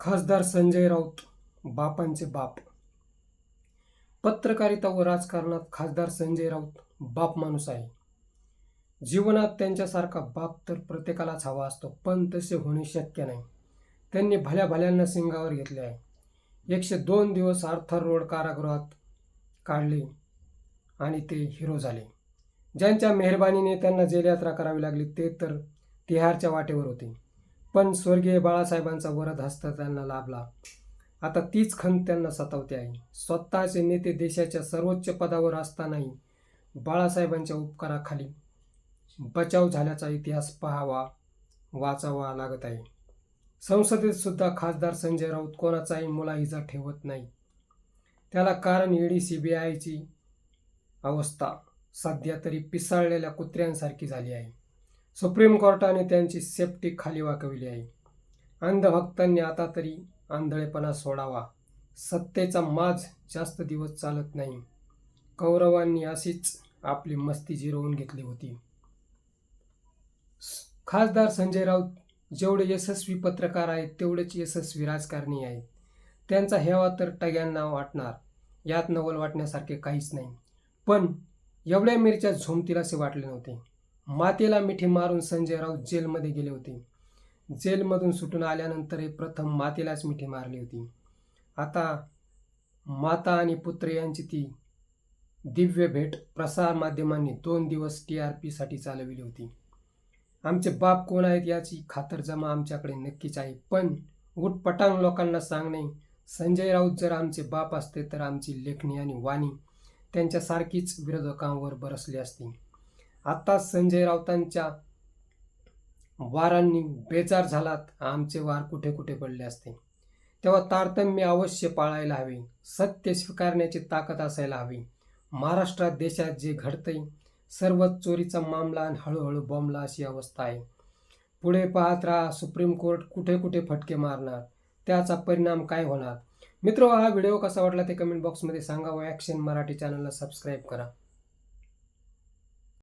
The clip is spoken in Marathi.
खासदार संजय राऊत बापांचे बाप. पत्रकारिता व राजकारणात खासदार संजय राऊत बाप माणूस आहे. जीवनात त्यांच्यासारखा बाप तर प्रत्येकालाच हवा असतो पण तसे होणे शक्य नाही. त्यांनी भल्या भल्यांना सिंगावर घेतले आहे. एकशे दोन दिवस आर्थर रोड कारागृहात काढले आणि ते हिरो झाले. ज्यांच्या मेहरबानीने त्यांना जेलयात्रा करावी लागली ते तर तिहारच्या वाटेवर होते. पण स्वर्गीय बाळासाहेबांचा वरद हस्त त्यांना लाभला. आता तीच खंत त्यांना सतावते आहे स्वतःचे नेते देशाच्या सर्वोच्च पदावर असतानाही बाळासाहेबांच्या उपकाराखाली बचाव झाल्याचा इतिहास पाहावा वाचावा लागत आहे. संसदेत सुद्धा खासदार संजय राऊत कोणाचाही मुलाहिजा ठेवत नाही. त्याला कारण ईडी सी बी आयची अवस्था सध्या तरी पिसाळलेल्या कुत्र्यांसारखी झाली आहे. सुप्रीम कोर्टाने त्यांची सेफ्टी खाली वाकविली आहे. अंधभक्तांनी आता तरी आंधळेपणा सोडावा. सत्तेचा माज जास्त दिवस चालत नाही. कौरवांनी अशीच आपली मस्ती जिरवून घेतली होती. खासदार संजय राऊत जेवढे यशस्वी पत्रकार आहेत तेवढेच यशस्वी राजकारणी आहेत. त्यांचा हेवा तर टग्यांना वाटणार. यात नवल वाटण्यासारखे काहीच नाही. पण एवढ्या मिरच्या झोमतील असे वाटले नव्हते. मातेला मिठी मारून संजय राऊत जेलमध्ये गेले होते. जेलमधून सुटून आल्यानंतरही प्रथम मातेलाच मिठी मारली होती. आता माता आणि पुत्र यांची ती दिव्य भेट प्रसार माध्यमांनी दोन दिवस टी आर पीसाठी चालविली होती. आमचे बाप कोण आहेत याची खातरजमा आमच्याकडे नक्कीच आहे पण उठपटांग लोकांना सांगणे संजय राऊत जर आमचे बाप असते तर आमची लेखणी आणि वाणी त्यांच्यासारखीच विरोधकांवर बरसली असती. आता संजय राऊतांच्या वारांनी बेजार झालात. आमचे वार कुठे कुठे पडले असते? तेव्हा तारतम्य अवश्य पाळायला हवे. सत्य स्वीकारण्याची ताकद असायला हवी. महाराष्ट्रात देशात जे घडतंय सर्वच चोरीचा मामला आणि हळूहळू बॉम्बला अशी अवस्था आहे. पुढे पाहत राहा सुप्रीम कोर्ट कुठे कुठे फटके मारणार त्याचा परिणाम काय होणार? मित्र हा व्हिडिओ कसा वाटला ते कमेंट बॉक्समध्ये सांगा व ॲक्शन मराठी चॅनलला सबस्क्राईब करा.